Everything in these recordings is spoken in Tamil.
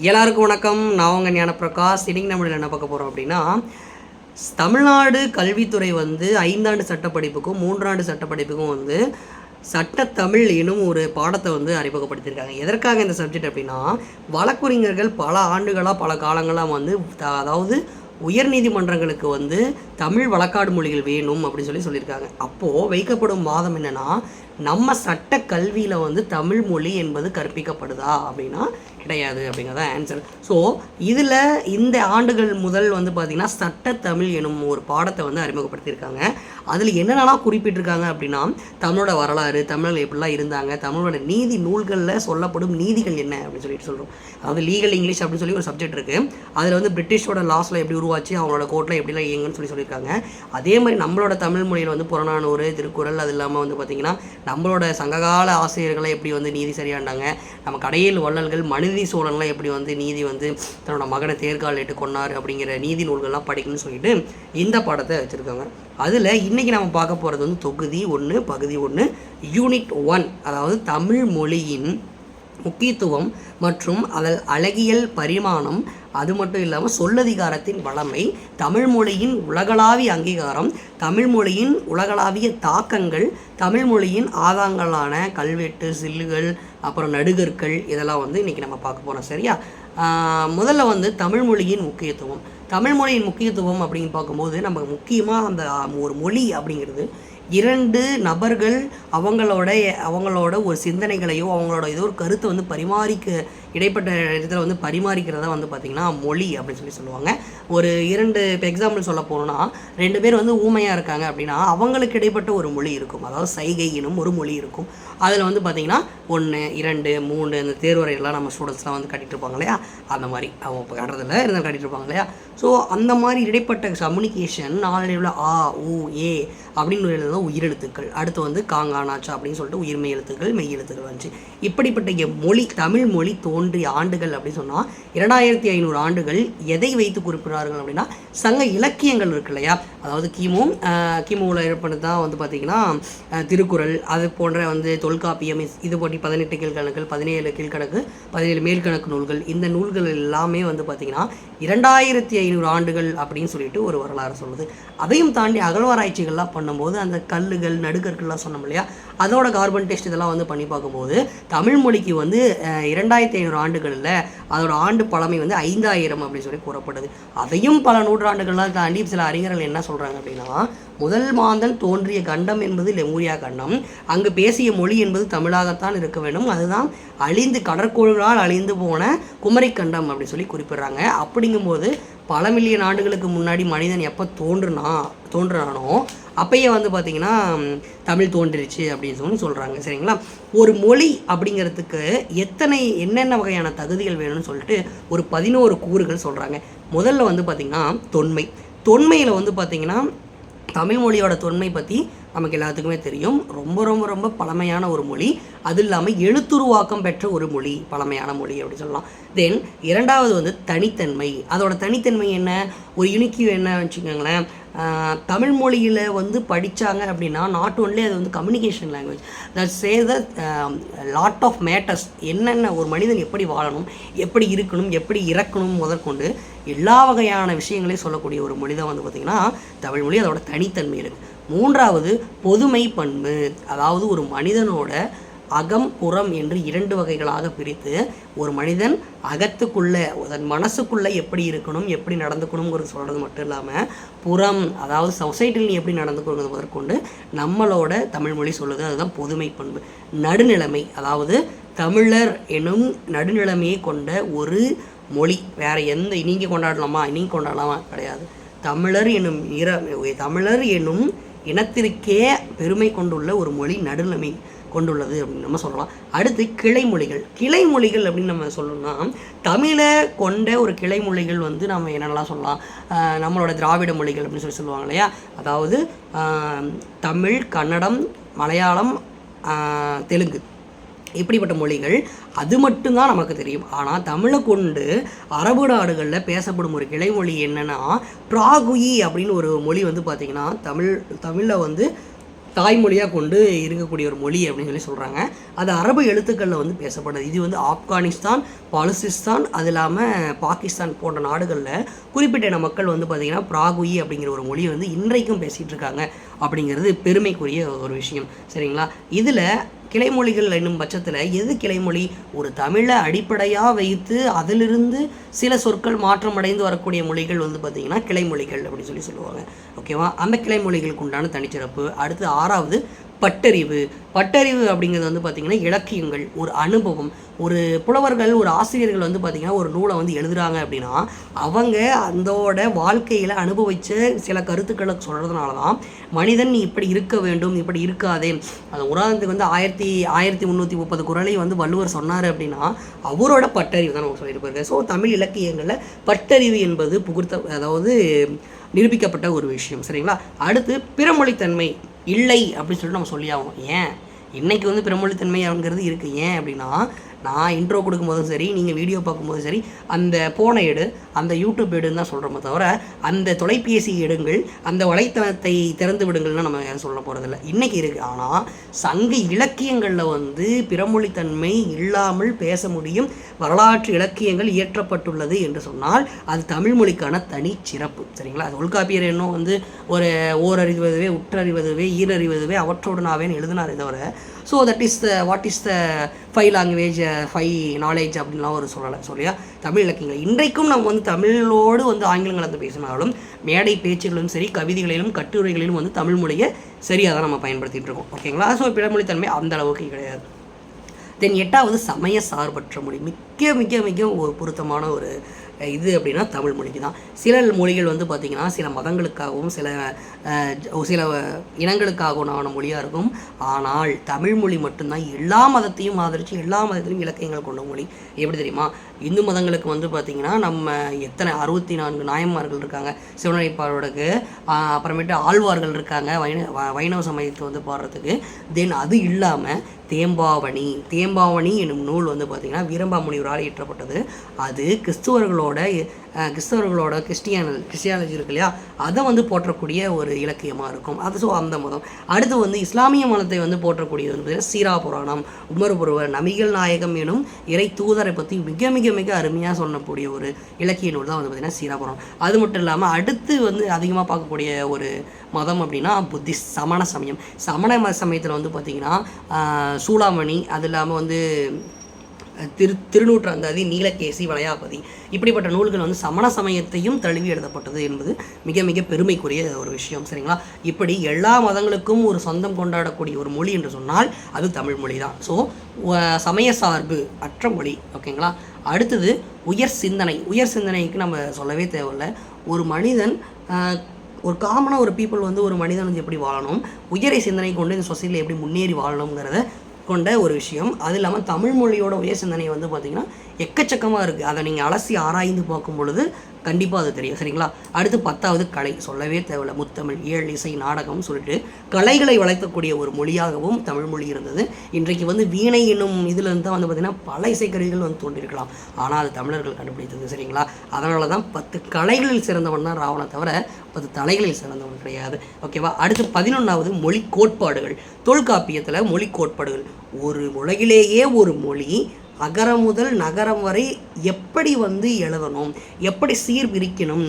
எல்லாருக்கும் வணக்கம். நான் உங்கள் ஞானப்பிரகாஷ். இன்னைக்கு நம்ம என்ன பார்க்க போகிறோம் அப்படின்னா தமிழ்நாடு கல்வித்துறை வந்து ஐந்தாண்டு சட்டப்படிப்புக்கும் மூன்றாண்டு சட்டப்படிப்புக்கும் வந்து சட்டத்தமிழ் எனும் ஒரு பாடத்தை வந்து அறிமுகப்படுத்தியிருக்காங்க. எதற்காக இந்த சப்ஜெக்ட் அப்படின்னா வழக்குரைஞர்கள் பல ஆண்டுகளாக பல காலங்களாக வந்து த- அதாவது உயர்நீதிமன்றங்களுக்கு வந்து தமிழ் வழக்காடு மொழிகள் வேணும் அப்படின்னு சொல்லி சொல்லியிருக்காங்க. அப்போது வைக்கப்படும் வாதம் என்னென்னா நம்ம சட்ட கல்வியில் வந்து தமிழ் மொழி என்பது கற்பிக்கப்படுதா அப்படின்னா கிடையாது அப்படிங்கிறத ஆன்சர் ஸோ இதில் இந்த ஆண்டுகள் முதல் வந்து பார்த்திங்கன்னா சட்ட தமிழ் எனும் ஒரு பாடத்தை வந்து அறிமுகப்படுத்தியிருக்காங்க. அதில் என்னென்னலாம் குறிப்பிட்டிருக்காங்க அப்படின்னா தமிழோட வரலாறு தமிழர்கள் எப்படிலாம் இருந்தாங்க தமிழோட நீதி நூல்களில் சொல்லப்படும் நீதிகள் என்ன அப்படின்னு சொல்லிட்டு சொல்கிறோம் அதாவது லீகல் இங்கிலீஷ் அப்படின்னு சொல்லி ஒரு சப்ஜெக்ட் இருக்குது அதில் வந்து பிரிட்டிஷோட லாஸில் எப்படி உருவாச்சு அவங்களோட கோர்ட்டில் எப்படிலாம் இயங்குன்னு சொல்லி சொல்லியிருக்காங்க. அதே மாதிரி நம்மளோட தமிழ் மொழியில் வந்து புறநானூறு திருக்குறள் அது இல்லாமல் வந்து பார்த்திங்கன்னா நம்மளோட சங்ககால ஆசிரியர்களை எப்படி வந்து நீதி சரியாண்டாங்க? நம்ம கடையில் வள்ளல்கள் மனுநீதி சோழன்லாம் எப்படி வந்து நீதி வந்து தன்னோட மகனை தேர்காலிட்டு கொண்டார் அப்படிங்கிற நீதி நூல்கள்லாம் படிக்கணும்னு சொல்லிட்டு இந்த பாடத்தை வச்சுருக்காங்க. அதில் இன்றைக்கி நம்ம பார்க்க போகிறது வந்து தொகுதி ஒன்று பகுதி ஒன்று யூனிட் ஒன் அதாவது தமிழ் மொழியின் முக்கியத்துவம் மற்றும் அதன் அழகியல் பரிமாணம் அது மட்டும் இல்லாமல் சொல்லதிகாரத்தின் வளமை தமிழ் மொழியின் உலகளாவிய அங்கீகாரம் தமிழ் மொழியின் உலகளாவிய தாக்கங்கள் தமிழ் மொழியின் ஆதாங்களான கல்வெட்டு சில்லுகள் அப்புறம் நடுகற்கள் இதெல்லாம் வந்து இன்றைக்கி நம்ம பார்க்க போகிறோம் சரியா? முதல்ல வந்து தமிழ் மொழியின் முக்கியத்துவம். தமிழ் மொழியின் முக்கியத்துவம் அப்படின்னு பார்க்கும்போது நம்ம முக்கியமாக அந்த ஒரு மொழி அப்படிங்கிறது இரண்டு நபர்கள் அவங்களோட அவங்களோட ஒரு சிந்தனைகளையோ அவங்களோட ஏதோ ஒரு கருத்தை வந்து பரிமாறிக்க இடைப்பட்ட இடத்துல வந்து பரிமாறிக்கிறதா வந்து பார்த்திங்கன்னா மொழி அப்படின்னு சொல்லி சொல்லுவாங்க. ஒரு இரண்டு இப்போ எக்ஸாம்பிள் சொல்ல போனோம்னா ரெண்டு பேர் வந்து ஊமையாக இருக்காங்க அப்படின்னா அவங்களுக்கு இடைப்பட்ட ஒரு மொழி இருக்கும். அதாவது சைகை எனும் ஒரு மொழி இருக்கும். அதில் வந்து பார்த்திங்கன்னா ஒன்று இரண்டு மூணு இந்த தேர்வரையெல்லாம் நம்ம ஸ்டூடெண்ட்ஸ்லாம் வந்து கட்டிகிட்டு இருப்பாங்க இல்லையா? அந்த மாதிரி. அவங்க இப்போ கட்டுறதில்ல இருந்தாலும் கட்டிகிட்டு இருப்பாங்க இல்லையா? ஸோ அந்த மாதிரி இடைப்பட்ட கம்யூனிகேஷன் நாளடைவில் ஆ உ ஏ அப்படின்னு எழுதுதான் உயிரெழுத்துக்கள். அடுத்து வந்து காங்கானாச்சா அப்படின்னு சொல்லிட்டு உயிர்மை எழுத்துக்கள் மெய் எழுத்துக்கள் வந்துச்சு. இப்படிப்பட்ட மொழி தமிழ் மொழி தோ தோன்றிய ஆண்டுகள் அப்படின்னு சொன்னால் இரண்டாயிரத்தி ஐநூறு ஆண்டுகள் எதை வைத்து குறிப்பிடுறார்கள் அப்படின்னா சங்க இலக்கியங்கள் இருக்கு இல்லையா? அதாவது கிமு கிமுவில் ஏற்பட்டது தான் வந்து பார்த்திங்கன்னா திருக்குறள் அது போன்ற வந்து தொல்காப்பியம் இது போட்டி பதினெட்டு கீழ்கணக்குகள் பதினேழு கீழ்கணக்கு பதினேழு மேல்கணக்கு நூல்கள் இந்த நூல்கள் எல்லாமே வந்து பார்த்திங்கன்னா இரண்டாயிரத்தி ஐநூறு ஆண்டுகள் அப்படின்னு சொல்லிட்டு ஒரு வரலாறு சொல்லுது. அதையும் தாண்டி அகழ்வாராய்ச்சிகள்லாம் பண்ணும்போது அந்த கல்லுகள் நடுக்கற்கள்லாம் சொன்னோம் இல்லையா? அதோட கார்பன் டெஸ்ட் இதெல்லாம் வந்து பண்ணி பார்க்கும்போது தமிழ் மொழிக்கு வந்து இரண்டாயிரத்தி ஐநூறு ஆண்டுகளில் அதோட ஆண்டு பழமை வந்து ஐந்தாயிரம் அப்படின்னு சொல்லி கூறப்படுது. அதையும் பல நூற்றாண்டுகள்லாம் தாண்டி சில அறிஞர்கள் என்ன சொல்கிறாங்க அப்படின்னா முதல் மாந்தன் தோன்றிய கண்டம் என்பது லெமூரியா கண்டம். அங்கு பேசிய மொழி என்பது தமிழாகத்தான் இருக்க வேண்டும். அதுதான் அழிந்து கடற்கோள்களால் அழிந்து போன குமரிக்கண்டம் அப்படின்னு சொல்லி குறிப்பிடுறாங்க. அப்படிங்கும்போது பல மில்லியன் ஆண்டுகளுக்கு முன்னாடி மனிதன் எப்போ தோன்றுனா தோன்றுறானோ அப்பயே வந்து பார்த்திங்கன்னா தமிழ் தோன்றிருச்சு அப்படின்னு சொல்லி சொல்கிறாங்க சரிங்களா? ஒரு மொழி அப்படிங்கிறதுக்கு எத்தனை என்னென்ன வகையான தகுதிகள் வேணும்னு சொல்லிட்டு ஒரு பதினோரு கூறுகள் சொல்கிறாங்க முதல்ல வந்து பார்த்திங்கன்னா தொன்மை. தொன்மையில் வந்து பார்த்திங்கன்னா தமிழ் மொழியோட தொன்மை பற்றி நமக்கு எல்லாத்துக்குமே தெரியும். ரொம்ப ரொம்ப ரொம்ப பழமையான ஒரு மொழி. அது இல்லாமல் எழுத்துருவாக்கம் பெற்ற ஒரு மொழி பழமையான மொழி அப்படின்னு சொல்லலாம். தென் இரண்டாவது வந்து தனித்தன்மை. அதோட தனித்தன்மை என்ன? ஒரு யுனிக்யூ என்ன வச்சுக்கோங்களேன். தமிழ் மொழியில் வந்து படித்தாங்க அப்படின்னா நாட் ஒன்லி அது வந்து communication language that say the lot of matters என்னென்ன ஒரு மனிதன் எப்படி வாழணும் எப்படி இருக்கணும் எப்படி இறக்கணும் முதற்கொண்டு எல்லா வகையான விஷயங்களையும் சொல்லக்கூடிய ஒரு மொழி தான் வந்து பார்த்திங்கன்னா தமிழ் மொழி அதோட தனித்தன்மை இருக்குது மூன்றாவது பொதுமை பண்பு. அதாவது ஒரு மனிதனோட அகம் புறம் என்று இரண்டு வகைகளாக பிரித்து ஒரு மனிதன் அகத்துக்குள்ளே தன் மனசுக்குள்ளே எப்படி இருக்கணும் எப்படி நடந்துக்கணுங்கிறது சொல்கிறது மட்டும் இல்லாமல் புறம் அதாவது சொசைட்டியில் நீ எப்படி நடந்துக்கணுங்கிறது முதற்கொண்டு நம்மளோட தமிழ் மொழி சொல்லுது. அதுதான் பொதுமை பண்பு. நடுநிலைமை அதாவது தமிழர் எனும் நடுநிலைமையை கொண்ட ஒரு மொழி. வேற எந்த நீங்கள் கொண்டாடலாமா நீங்கள் கொண்டாடலாமா கிடையாது. தமிழர் எனும் இர தமிழர் எனும் இனத்திற்கே பெருமை கொண்டுள்ள ஒரு மொழி நடுநிலைமை. கொண்டுள்ளது அப்படின்னு நம்ம சொல்லலாம். அடுத்து கிளைமொழிகள். கிளைமொழிகள் அப்படின்னு நம்ம சொல்லணும்னா தமிழை கொண்ட ஒரு கிளைமொழிகள் வந்து நம்ம என்னென்னலாம் சொல்லலாம்? நம்மளோட திராவிட மொழிகள் அப்படின்னு சொல்லி சொல்லுவாங்க இல்லையா? அதாவது தமிழ் கன்னடம் மலையாளம் தெலுங்கு. இப்படிப்பட்ட மொழிகள் அது மட்டும்தான் நமக்கு தெரியும். ஆனால் தமிழை கொண்டு அரபு நாடுகளில் பேசப்படும் ஒரு கிளைமொழி என்னென்னா ப்ராகுயி அப்படின்னு ஒரு மொழி வந்து பார்த்திங்கன்னா தமிழ் தமிழில் வந்து தாய்மொழியாக கொண்டு இருக்கக்கூடிய ஒரு மொழி அப்படின்னு சொல்லி சொல்கிறாங்க அது அரபு எழுத்துக்களில் வந்து பேசப்படுது. இது வந்து ஆப்கானிஸ்தான் பாலுசிஸ்தான் அது இல்லாமல் பாகிஸ்தான் போன்ற நாடுகளில் குறிப்பிட்ட இன மக்கள் வந்து பார்த்திங்கன்னா பிராகுயி அப்படிங்கிற ஒரு மொழியை வந்து இன்றைக்கும் பேசிகிட்டு இருக்காங்க அப்படிங்கிறது பெருமைக்குரிய ஒரு விஷயம். சரிங்களா? இதில் கிளைமொழிகள் என்னும் பட்சத்தில் எது கிளைமொழி? ஒரு தமிழை அடிப்படையாக வைத்து அதிலிருந்து சில சொற்கள் மாற்றமடைந்து வரக்கூடிய மொழிகள் வந்து பார்த்திங்கன்னா கிளைமொழிகள் அப்படின்னு சொல்லி சொல்லுவாங்க. ஓகேவா? அந்த கிளைமொழிகளுக்கு உண்டான தனிச்சிறப்பு. அடுத்து ஆறாவது பட்டறிவு. பட்டறிவு அப்படிங்கிறது வந்து பார்த்திங்கன்னா இலக்கியங்கள் ஒரு அனுபவம். ஒரு புலவர்கள் ஒரு ஆசிரியர்கள் வந்து பார்த்திங்கன்னா ஒரு நூலை வந்து எழுதுகிறாங்க அப்படின்னா அவங்க அந்தோட வாழ்க்கையில் அனுபவித்த சில கருத்துக்களை சொல்கிறதுனால தான் மனிதன் நீ இப்படி இருக்க வேண்டும் இப்படி இருக்காதே. அது உதாரணத்துக்கு வந்து ஆயிரத்தி ஆயிரத்தி முந்நூற்றி முப்பது குரலை வந்து வள்ளுவர் சொன்னார் அப்படின்னா அவரோட பட்டறிவு தான் நம்ம சொல்லியிருப்பாரு. ஸோ தமிழ் இலக்கியங்களில் பட்டறிவு என்பது புகுத்த அதாவது நிரூபிக்கப்பட்ட ஒரு விஷயம். சரிங்களா? அடுத்து பிறமொழித்தன்மை. இல்லை அப்படின்னு சொல்லிட்டு நம்ம சொல்லி ஆகணும் ஏன்? இன்னைக்கு வந்து பிறமொழித்தன்மைங்கிறது இருக்குது ஏன் அப்படின்னா நான் இன்ட்ரோ கொடுக்கும்போதும் சரி நீங்கள் வீடியோ பார்க்கும்போதும் சரி அந்த ஃபோனை எடு அந்த யூடியூப் எடுன்னு தான் சொல்கிறோமே தவிர அந்த தொலைபேசி எடுங்கள் அந்த வலைத்தளத்தை திறந்து விடுங்கள்னு நம்ம யாரும் சொல்ல போகிறதில்ல இன்றைக்கி இருக்குது ஆனால் சங்க இலக்கியங்களில் வந்து பிறமொழித்தன்மை இல்லாமல் பேச முடியும் வரலாற்று இலக்கியங்கள் இயற்றப்பட்டுள்ளது என்று சொன்னால் அது தமிழ் மொழிக்கான தனி சிறப்பு. சரிங்களா? அது உள்காப்பியர் என்னும் வந்து ஒரு ஓரறிவதுவே உற்றறிவதுவே ஈரறிவதுவே அவற்றோடு நாவேன்னு எழுதினாரே தவிர so that is the what is the five language five knowledge அப்படின்லாம் ஒரு சொல்லலை. சொல்லியா தமிழ் இலக்கியங்கள். இன்றைக்கும் நம்ம வந்து தமிழோடு வந்து ஆங்கிலம் கலந்து பேசினாலும் மேடை பேச்சுகளிலும் சரி கவிதைகளிலும் கட்டுரைகளிலும் வந்து தமிழ் மொழியை சரியாக தான் நம்ம பயன்படுத்திகிட்டு இருக்கோம். ஓகேங்களா ஸோ பிறமொழித்தன்மை அந்த அளவுக்கு கிடையாது. தென் எட்டாவது சமய சார்பற்ற மொழி. மிக மிக மிக ஒரு பொருத்தமான ஒரு இது அப்படின்னா தமிழ் மொழிக்கு தான். சில மொழிகள் வந்து பார்த்திங்கன்னா சில மதங்களுக்காகவும் சில சில இனங்களுக்காகவும் மொழியாக இருக்கும். ஆனால் தமிழ் மொழி மட்டும்தான். எல்லா மதத்தையும் ஆதரித்து எல்லா மதத்திலும் இலக்கியங்கள் கொண்ட மொழி. எப்படி தெரியுமா? இந்து மதங்களுக்கு வந்து பார்த்திங்கன்னா நம்ம எத்தனை அறுபத்தி நான்கு நாயன்மார்கள் இருக்காங்க. சிவனடிப்பாரோடக்கு அப்புறமேட்டு ஆழ்வார்கள் இருக்காங்க. வைண வ- வைணவ சமயத்தை வந்து பாடுறதுக்கு. தென் அது இல்லாமல் தேம்பாவணி. தேம்பாவணி என்னும் நூல் வந்து பார்த்திங்கன்னா வீரம்பாமுனிவரால் இயற்றப்பட்டது. அது கிறிஸ்துவர்களோட கிறிஸ்தவர்களோட கிறிஸ்டியான கிறிஸ்டியாலஜி இருக்கு இல்லையா? அதை வந்து போற்றக்கூடிய ஒரு இலக்கியமாக இருக்கும். அது ஸோ அந்த மதம். அடுத்து வந்து இஸ்லாமிய மதத்தை வந்து போற்றக்கூடியது வந்து சீரா புராணம் உமர் ஒருவர் நபிகள் நாயகம் எனும் இறை தூதரை பற்றி மிக மிக மிக அருமையாக சொல்லக்கூடிய ஒரு இலக்கிய நூல் தான் வந்து பார்த்திங்கன்னா சீரா புராணம். அது மட்டும் இல்லாமல் அடுத்து வந்து அதிகமாக பார்க்கக்கூடிய ஒரு மதம் அப்படின்னா புத்திஸ்ட் சமண சமயம். சமண மத சமயத்தில் வந்து பார்த்திங்கன்னா சூளாமணி அது இல்லாமல் வந்து திரு திருநூற்றாந்தாதி நீலகேசி வளையாபதி. இப்படிப்பட்ட நூல்கள் வந்து சமண சமயத்தையும் தழுவி எழுதப்பட்டது என்பது மிக மிக பெருமைக்குரிய ஒரு விஷயம் சரிங்களா? இப்படி எல்லா மதங்களுக்கும் ஒரு சொந்தம் கொண்டாடக்கூடிய ஒரு மொழி என்று சொன்னால் அது தமிழ் மொழி தான் ஸோ சமய சார்பு அற்ற மொழி ஓகேங்களா? அடுத்தது உயர் சிந்தனை. உயர் சிந்தனைக்கு நம்ம சொல்லவே தேவையில்ல. ஒரு மனிதன் ஒரு காமனாக ஒரு பீப்புள் வந்து ஒரு மனிதன் வந்து எப்படி வாழணும்? உயரை சிந்தனை கொண்டு இந்த சொசைட்டியில் எப்படி முன்னேறி வாழணுங்கிறத கொண்ட ஒரு விஷயம். அது இல்லாமல் தமிழ் மொழியோட உயர் சிந்தனை வந்து பார்த்திங்கன்னா எக்கச்சக்கமாக இருக்குது அதை நீங்கள் அலசி ஆராய்ந்து பார்க்கும் பொழுது கண்டிப்பாக அது தெரியும். சரிங்களா? அடுத்து பத்தாவது கலை. சொல்லவே தேவையில்ல. முத்தமிழ் ஏழு இசை நாடகம் சொல்லிட்டு கலைகளை வளர்க்கக்கூடிய ஒரு மொழியாகவும் தமிழ் மொழி இருந்தது. இன்றைக்கு வந்து வீணை என்னும் இதுலேருந்து தான் வந்து பார்த்திங்கன்னா பல இசைக்கருவிகள் வந்து தோன்றியிருக்கலாம் ஆனால் அது தமிழர்கள் கண்டுபிடித்தது. சரிங்களா? அதனால தான் பத்து கலைகளில் சிறந்தவன் தான் ராவணை தவிர பத்து தலைகளில் சிறந்தவன் கிடையாது. ஓகேவா அடுத்து பதினொன்றாவது மொழி கோட்பாடுகள். தொல்காப்பியத்தில் மொழி கோட்பாடுகள். ஒரு உலகிலேயே ஒரு மொழி அகரம் முதல் நகரம் வரை எப்படி வந்து எழுதணும்? எப்படி சீர் பிரிக்கணும்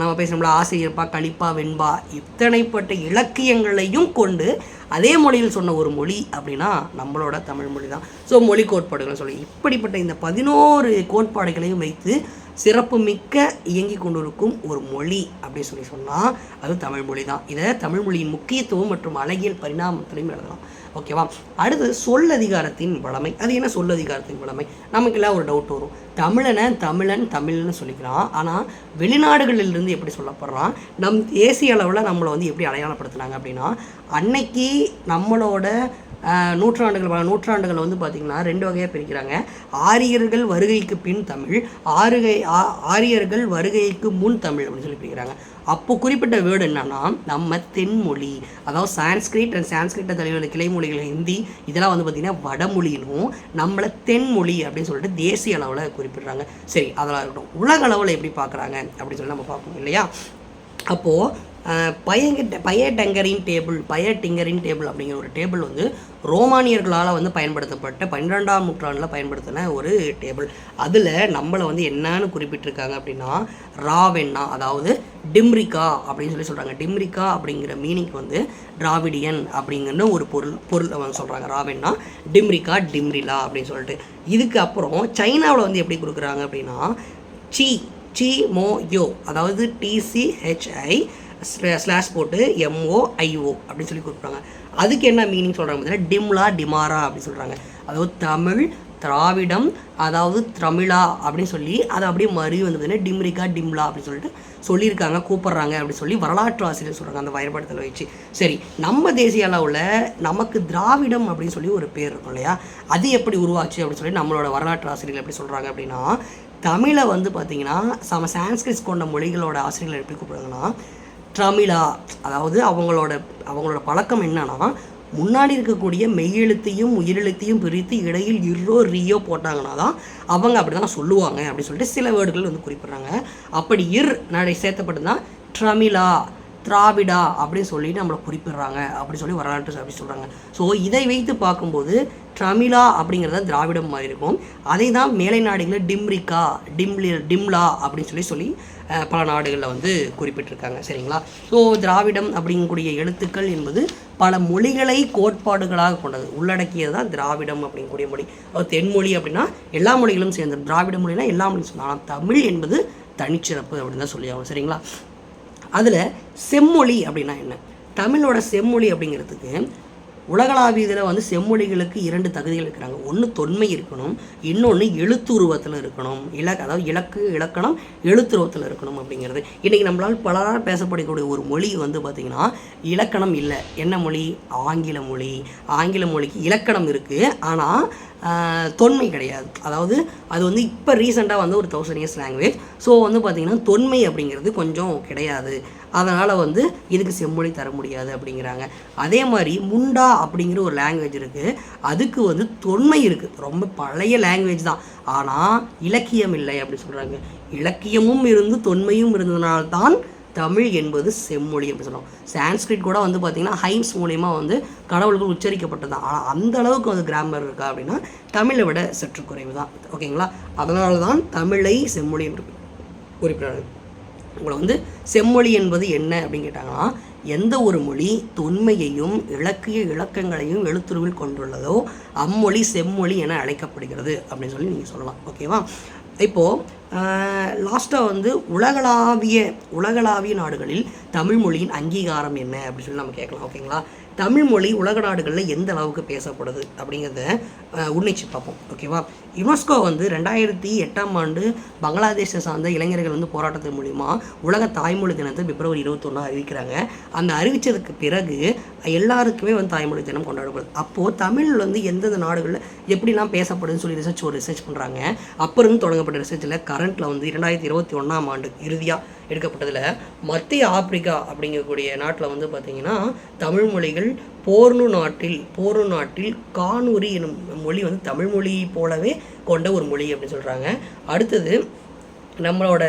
நம்ம பேசணும்ல ஆசிரியர்ப்பா கலிப்பா வெண்பா இத்தனைப்பட்ட இலக்கியங்களையும் கொண்டு அதே மொழியில் சொன்ன ஒரு மொழி அப்படின்னா நம்மளோட தமிழ் மொழி தான். ஸோ மொழி கோட்பாடுகள் சொல்லி. இப்படிப்பட்ட இந்த பதினோரு கோட்பாடுகளையும் வைத்து சிறப்புமிக்க இயங்கி கொண்டிருக்கும் ஒரு மொழி அப்படின்னு சொல்லி சொன்னால் அது தமிழ் மொழி தான். இதை தமிழ் மொழியின் முக்கியத்துவம் மற்றும் அழகியல் பரிணாமத்திலையும் எழுதலாம். ஓகேவா அடுத்து சொல்லதிகாரத்தின் வளமை. அது என்ன சொல்லதிகாரத்தின் வளமை? நமக்கு ஒரு டவுட் வரும். தமிழனை தமிழன் தமிழ்னு சொல்லிக்கிறான் ஆனால் வெளிநாடுகளிலிருந்து எப்படி சொல்லப்படுறான்? நம் தேசிய அளவில் நம்மளை வந்து எப்படி அடையாளப்படுத்துனாங்க அப்படின்னா அன்னைக்கு நம்மளோட நூற்றாண்டுகள் பல நூற்றாண்டுகள் வந்து பார்த்திங்கன்னா ரெண்டு வகையாக பிரிக்கிறாங்க. ஆரியர்கள் வருகைக்கு பின் தமிழ் ஆறுகை ஆ- ஆரியர்கள் வருகைக்கு முன் தமிழ் அப்படின்னு சொல்லி பிரிக்கிறாங்க. அப்போ குறிப்பிட்ட வேர்டு என்னன்னா நம்ம தென்மொழி. அதாவது சான்ஸ்கிரிட் அண்ட் சான்ஸ்கிரிட்டை தழுவிய கிளைமொழிகள் ஹிந்தி இதெல்லாம் வந்து பார்த்திங்கன்னா வடமொழியிலும் நம்மளை தென்மொழி அப்படின்னு சொல்லிட்டு தேசிய அளவில் குறிப்பிடுறாங்க. சரி அதெல்லாம் இருக்கட்டும். உலக அளவில் எப்படி பார்க்குறாங்க அப்படின்னு சொல்லி நம்ம பார்ப்போம் இல்லையா? அப்போது பயங்க பயடங்கரின் டேபிள் பயடிங்கரின் டேபிள் அப்படிங்கிற ஒரு டேபிள் வந்து ரோமானியர்களால் வந்து பயன்படுத்தப்பட்ட பன்னிரெண்டாம் நூற்றாண்டில் பயன்படுத்தின ஒரு டேபிள். அதில் நம்மளை வந்து என்னன்னு குறிப்பிட்டிருக்காங்க அப்படின்னா ராவென்னா அதாவது டிம்ரிகா அப்படின்னு சொல்லி சொல்கிறாங்க டிம்ரிகா அப்படிங்கிற மீனிங் வந்து டிராவிடியன் அப்படிங்கிற ஒரு பொருள் பொருள் வந்து சொல்கிறாங்க ராவென்னா டிம்ரிகா டிம்ரிலா அப்படின்னு சொல்லிட்டு. இதுக்கு அப்புறம் சைனாவில் வந்து எப்படி கொடுக்குறாங்க அப்படின்னா சி சி மோ யோ அதாவது T C H I slash போட்டு எம்ஓ ஐஓ அப்படின்னு சொல்லி கூப்பிட்றாங்க அதுக்கு என்ன மீனிங் சொல்கிறாங்க பார்த்தீங்கன்னா டிம்லா டிமாரா அப்படின்னு சொல்கிறாங்க அதாவது தமிழ் திராவிடம் அதாவது தமிழா அப்படின்னு சொல்லி அதை அப்படியே மறி வந்து பார்த்தீங்கன்னா டிம்ரிகா டிம்லா அப்படின்னு சொல்லிட்டு சொல்லியிருக்காங்க கூப்பிட்றாங்க அப்படின்னு சொல்லி வரலாற்று ஆசிரியர் சொல்கிறாங்க அந்த வயற்படத்தில் வச்சு. சரி நம்ம தேசிய அளவில் நமக்கு திராவிடம் அப்படின்னு சொல்லி ஒரு பேர் இருக்கும் இல்லையா? அது எப்படி உருவாச்சு அப்படின்னு சொல்லி நம்மளோட வரலாற்று ஆசிரியர்கள் எப்படி சொல்கிறாங்க அப்படின்னா தமிழை வந்து பார்த்திங்கன்னா சம சான்ஸ்கிரிட் கொண்ட மொழிகளோட ஆசிரியர்கள் எப்படி கூப்பிடுறாங்கன்னா தமிழா அதாவது அவங்களோட அவங்களோட பழக்கம் என்னன்னா முன்னாடி இருக்கக்கூடிய மெய்யெழுத்தையும் உயிரெழுத்தையும் பிரித்து இடையில் இரோ ரியோ போட்டாங்கன்னா தான் அவங்க அப்படி தான் சொல்லுவாங்க அப்படின்னு சொல்லிட்டு சில வேர்டுகள் வந்து குறிப்பிட்றாங்க. அப்படி இர் நடை சேர்த்தப்பட்டு தான் ட்ரமிழா திராவிடா அப்படின்னு சொல்லி நம்மளை குறிப்பிடுறாங்க. அப்படின்னு சொல்லி வரலாற்று அப்படி சொல்கிறாங்க ஸோ இதை வைத்து பார்க்கும்போது ட்ரமிழா அப்படிங்கிறத திராவிடம் மாதிரி இருக்கும். அதை தான் மேலை நாடுகளில் டிம்ரிகா டிம்லி டிம்லா அப்படின்னு சொல்லி சொல்லி பல நாடுகளில் வந்து குறிப்பிட்டிருக்காங்க. சரிங்களா? ஸோ திராவிடம் அப்படிங்கக்கூடிய எழுத்துக்கள் என்பது பல மொழிகளை கோட்பாடுகளாக கொண்டது. உள்ளடக்கியது தான் திராவிடம் அப்படிங்கக்கூடிய மொழி. தென்மொழி அப்படின்னா எல்லா மொழிகளும் சேர்ந்தது திராவிட மொழினா எல்லா மொழியும் சொன்னால் ஆனால் தமிழ் என்பது தனிச்சிறப்பு அப்படின்னு தான் சொல்லி சரிங்களா? அதில் செம்மொழி அப்படின்னா என்ன? தமிழோட செம்மொழி அப்படிங்கிறதுக்கு உலகளாவியதில் வந்து செம்மொழிகளுக்கு இரண்டு தகுதிகள் இருக்கிறாங்க. ஒன்று தொன்மை இருக்கணும் இன்னொன்று எழுத்துருவத்தில் இருக்கணும். இலக் அதாவது இலக்கு இலக்கணம் எழுத்துருவத்தில் இருக்கணும் அப்படிங்கிறது. இன்றைக்கி நம்மளால் பலரால் பேசப்படக்கூடிய ஒரு மொழி வந்து பார்த்திங்கன்னா இலக்கணம் இல்லை. என்ன மொழி? ஆங்கில மொழி. ஆங்கில மொழிக்கு இலக்கணம் இருக்குது ஆனால் தொன்மை கிடையாது. அதாவது அது வந்து இப்போ ரீசெண்டாக வந்து ஒரு தௌசண்ட் இயர்ஸ் லாங்குவேஜ் ஸோ வந்து பார்த்திங்கன்னா தொன்மை அப்படிங்கிறது கொஞ்சம் கிடையாது. அதனால் வந்து இதுக்கு செம்மொழி தர முடியாது அப்படிங்கிறாங்க. அதே மாதிரி முண்டா அப்படிங்கிற ஒரு லாங்குவேஜ் இருக்குது அதுக்கு வந்து தொன்மை இருக்குது ரொம்ப பழைய லாங்குவேஜ் தான். ஆனால் இலக்கியம் இல்லை அப்படி சொல்கிறாங்க இலக்கியமும் இருந்து தொன்மையும் இருந்ததுனால்தான் தமிழ் என்பது செம்மொழி அப்படின்னு சொல்லுவோம் சான்ஸ்கிரிட் கூட வந்து பார்த்திங்கன்னா ஹைன்ஸ் மூலயமா வந்து கடவுள்கள் உச்சரிக்கப்பட்டது. தான் ஆனால் அந்த அளவுக்கு வந்து கிராமர் இருக்கா அப்படின்னா தமிழை விட சற்று குறைவு தான் ஓகேங்களா? அதனால தான் தமிழை செம்மொழி என்று குறிப்பிடுறாங்க. உங்களை வந்து செம்மொழி என்பது என்ன அப்படின்னு கேட்டாங்கன்னா எந்த ஒரு மொழி தொன்மையையும் இலக்கிய இலக்கங்களையும் எழுத்துருவில் கொண்டுள்ளதோ அம்மொழி செம்மொழி என அழைக்கப்படுகிறது அப்படின்னு சொல்லி நீங்கள் சொல்லலாம். ஓகேவா? இப்போது லாஸ்ட்டாக வந்து உலகளாவிய உலகளாவிய நாடுகளில் தமிழ் மொழியின் அங்கீகாரம் என்ன? அப்படின்னு சொல்லி நம்ம கேட்கலாம் ஓகேங்களா தமிழ் மொழி உலக நாடுகளில் எந்த அளவுக்கு பேசப்படுது அப்படிங்கிறத உன்னிச்சு பார்ப்போம். ஓகேவா யுனெஸ்கோ வந்து ரெண்டாயிரத்தி எட்டாம் ஆண்டு பங்களாதேஷை சார்ந்த இளைஞர்கள் வந்து போராட்டத்தின் மூலிமா உலக தாய்மொழி தினத்தை பிப்ரவரி இருபத்தொன்னா அறிவிக்கிறாங்க. அந்த அறிவித்ததுக்கு பிறகு எல்லாருக்குமே வந்து தாய்மொழி தினம் கொண்டாடப்படுது. அப்போது தமிழ் வந்து எந்தெந்த நாடுகளில் எப்படிலாம் பேசப்படுதுன்னு சொல்லி ரிசர்ச் ஒரு ரிசர்ச் பண்ணுறாங்க அப்போ இருந்து தொடங்கப்பட்ட ரிசர்ச்சில் கரண்ட்டில் வந்து இரண்டாயிரத்தி இருபத்தி ஒன்றாம் ஆண்டு இறுதியாக எடுக்கப்பட்டதில் மத்திய ஆப்பிரிக்கா அப்படிங்கக்கூடிய நாட்டில் வந்து பார்த்திங்கன்னா தமிழ் மொழிகள் போர்னு நாட்டில் போர்னு நாட்டில் கானூரி எனும் மொழி வந்து தமிழ் மொழி போலவே கொண்ட ஒரு மொழி அப்படின்னு சொல்கிறாங்க அடுத்தது நம்மளோட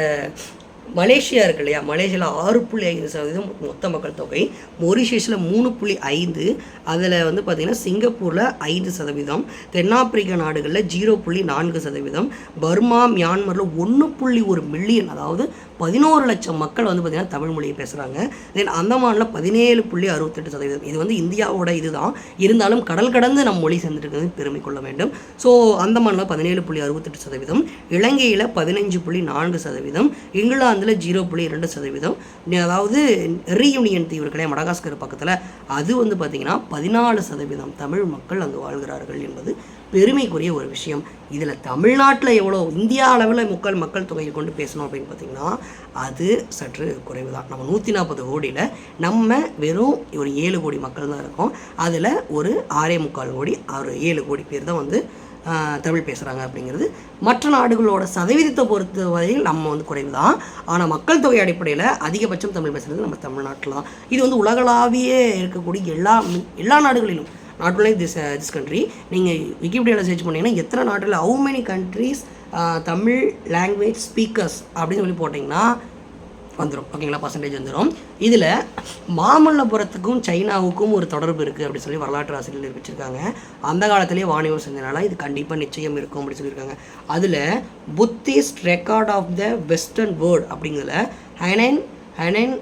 மலேசியா இருக்கு இல்லையா மலேசியாவில் ஆறு புள்ளி ஐந்து சதவீதம் மொத்த மக்கள் தொகை. மொரிஷியஸில் மூணு புள்ளி ஐந்து. அதில் வந்து பார்த்திங்கன்னா சிங்கப்பூரில் ஐந்து சதவீதம். தென்னாப்பிரிக்க நாடுகளில் ஜீரோ புள்ளி நான்கு சதவீதம். பர்மா மியான்மரில் ஒன்று புள்ளி ஒரு மில்லியன் அதாவது பதினோரு லட்சம் மக்கள் வந்து பார்த்திங்கன்னா தமிழ் மொழியை பேசுகிறாங்க தென் அந்தமானில் பதினேழு புள்ளி அறுபத்தெட்டு சதவீதம். இது வந்து இந்தியாவோட இதுதான். இருந்தாலும் கடல் கடந்து நம் மொழி சேர்ந்துட்டு பெருமை கொள்ள வேண்டும். ஸோ அந்தமானில் பதினேழு புள்ளி அறுபத்தெட்டு சதவீதம். இலங்கையில் பதினஞ்சு புள்ளி நான்கு சதவீதம். இங்கிலாந்தில் ஜீரோ புள்ளி இரண்டு சதவீதம். அதாவது ரீயூனியன் தீவு மடகாஸ்கர் பக்கத்தில் அது வந்து பார்த்திங்கன்னா பதினாலு சதவீதம் தமிழ் மக்கள் அங்கு வாழ்கிறார்கள் என்பது பெருமைக்குரிய ஒரு விஷயம். இதில் தமிழ்நாட்டில் எவ்வளோ இந்தியா அளவில் மக்கள் மக்கள் தொகையை கொண்டு பேசணும் அப்படின்னு பார்த்திங்கன்னா அது சற்று குறைவு தான் நம்ம நூற்றி நாற்பது கோடியில் நம்ம வெறும் ஒரு ஏழு கோடி மக்கள் தான் இருக்கோம். அதில் ஒரு ஆறே முக்கால் கோடி ஒரு ஏழு கோடி பேர் தான் வந்து தமிழ் பேசுகிறாங்க அப்படிங்கிறது. மற்ற நாடுகளோட சதவீதத்தை பொறுத்த வரையில் நம்ம வந்து குறைவு தான் ஆனால் மக்கள் தொகை அடிப்படையில் அதிகபட்சம் தமிழ் பேசுகிறது நம்ம தமிழ்நாட்டில் தான். இது வந்து உலகளாவிய இருக்கக்கூடிய எல்லா எல்லா நாடுகளிலும். Not only this this country நீங்கள் விக்கிபீடியாவில் சர்ச் பண்ணிங்கன்னா எத்தனை நாட்டில் how many countries Tamil language speakers அப்படின்னு சொல்லி போட்டிங்கன்னா வந்துடும் ஓகேங்களா பர்சன்டேஜ் வந்துடும் இதில் மாமல்லபுரத்துக்கும் சைனாவுக்கும் ஒரு தொடர்பு இருக்குது அப்படின்னு சொல்லி வரலாற்று ஆசிரியர் நிரூபிச்சிருக்காங்க. அந்த காலத்திலேயே வாணிபம் செஞ்சனால இது கண்டிப்பாக நிச்சயம் இருக்கும் அப்படின்னு சொல்லியிருக்காங்க. அதில் Buddhist record of the western world அப்படிங்கிறதுல ஹெனன் ஹெனன்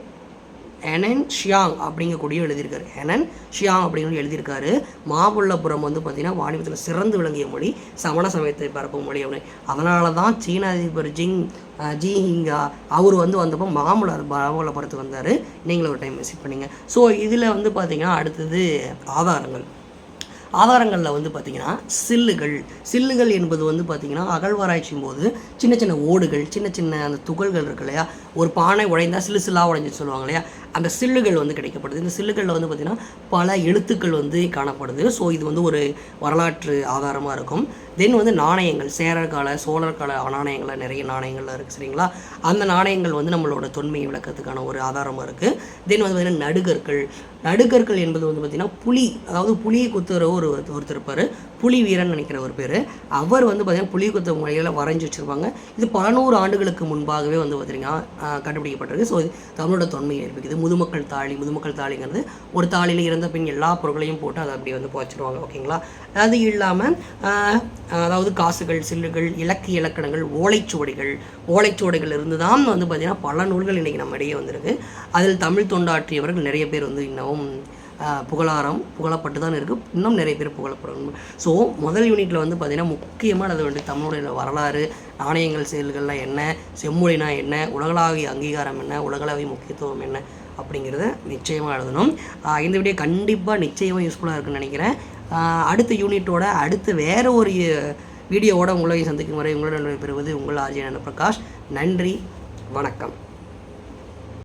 ஹெனன் ஷியாங் அப்படிங்கக்கூடிய எழுதியிருக்காரு. ஹெனன் ஷியாங் அப்படிங்கிற எழுதியிருக்காரு. மாமல்லபுரம் வந்து பார்த்திங்கன்னா வாணிபத்தில் சிறந்து விளங்கிய மொழி. சமண சமயத்தை பரப்பும் மொழி அப்படின்னு. அதனால தான் சீன அதிபர் ஜிங் ஜி ஹிங்கா அவர் வந்து வந்தப்போ மாமல்ல படத்துக்கு வந்தார். நீங்களும் ஒரு டைம் விசிட் பண்ணிங்க. ஸோ இதில் வந்து பார்த்திங்கன்னா அடுத்தது ஆதாரங்கள். ஆதாரங்களில் வந்து பார்த்திங்கன்னா சில்லுகள். சில்லுகள் என்பது வந்து பார்த்திங்கன்னா அகழ்வாராய்ச்சியும் போது சின்ன சின்ன ஓடுகள் சின்ன சின்ன அந்த துகள்கள் இருக்கு இல்லையா? ஒரு பானை உடைந்தால் சில்லு சில்லாக உடைஞ்சு சொல்லுவாங்க இல்லையா? அந்த சில்லுகள் வந்து கிடைக்கப்படுது. இந்த சில்லுகளில் வந்து பார்த்திங்கன்னா பல எழுத்துக்கள் வந்து காணப்படுது. ஸோ இது வந்து ஒரு வரலாற்று ஆதாரமாக இருக்கும். தென் வந்து நாணயங்கள் சேரர் கால சோழர் கால நாணயங்கள்லாம் நிறைய நாணயங்கள்லாம் இருக்குது சரிங்களா? அந்த நாணயங்கள் வந்து நம்மளோட தொன்மையை விளக்கத்துக்கான ஒரு ஆதாரமாக இருக்குது தென் வந்து பார்த்திங்கன்னா நடுகற்கள் நடுகற்கள் என்பது வந்து பார்த்திங்கன்னா புலி அதாவது புலியை குத்துற ஒரு ஒருத்தர் இருப்பார். புலி வீரன் நினைக்கிற ஒரு பேர். அவர் வந்து பார்த்திங்கன்னா புலி குத்த முறையில் வரைஞ்சி வச்சுருப்பாங்க. இது பல நூறு ஆண்டுகளுக்கு முன்பாகவே வந்து பார்த்திங்கன்னா கண்டுபிடிக்கப்பட்டிருக்கு. ஸோ தமிழோட தொன்மையை ஏற்படுது முதுமக்கள் தாலி முதுமக்கள் தாலிங்கிறது ஒரு தாலியில் இறந்த பின் எல்லா பொருட்களையும் போட்டு அதை அப்படியே வந்து புதைச்சிருவாங்க ஓகேங்களா? அது இல்லாமல் அதாவது காசுகள் சில்லுகள் இலக்கு இலக்கணங்கள் ஓலைச்சுவடிகள் ஓலைச்சுவடிகள் இருந்து தான் வந்து பார்த்திங்கன்னா பல நூல்கள் இன்றைக்கி நம்ம இடையே வந்திருக்கு. அதில் தமிழ் தொண்டாற்றியவர்கள் நிறைய பேர் வந்து இன்னமும் புகழாரம் புகழப்பட்டு தான் இருக்குது இன்னும் நிறைய பேர் புகழப்படணும். ஸோ முதல் யூனிட்டில் வந்து பார்த்திங்கன்னா முக்கியமானது வந்து தமிழுடைய வரலாறு நாணயங்கள் செயல்கள்லாம் என்ன செம்மொழினா என்ன உலகளாவிய அங்கீகாரம் என்ன உலகளாவிய முக்கியத்துவம் என்ன அப்படிங்கிறத நிச்சயமாக எழுதணும். இந்த வீடியோ கண்டிப்பாக நிச்சயமாக யூஸ்ஃபுல்லாக இருக்குன்னு நினைக்கிறேன். அடுத்த யூனிட்டோட அடுத்து வேற ஒரு வீடியோவோட உங்களை சந்திக்கும் வரை உங்களுடன் பெறுவது உங்கள் ஆர்ஜி பிரகாஷ் நன்றி வணக்கம்.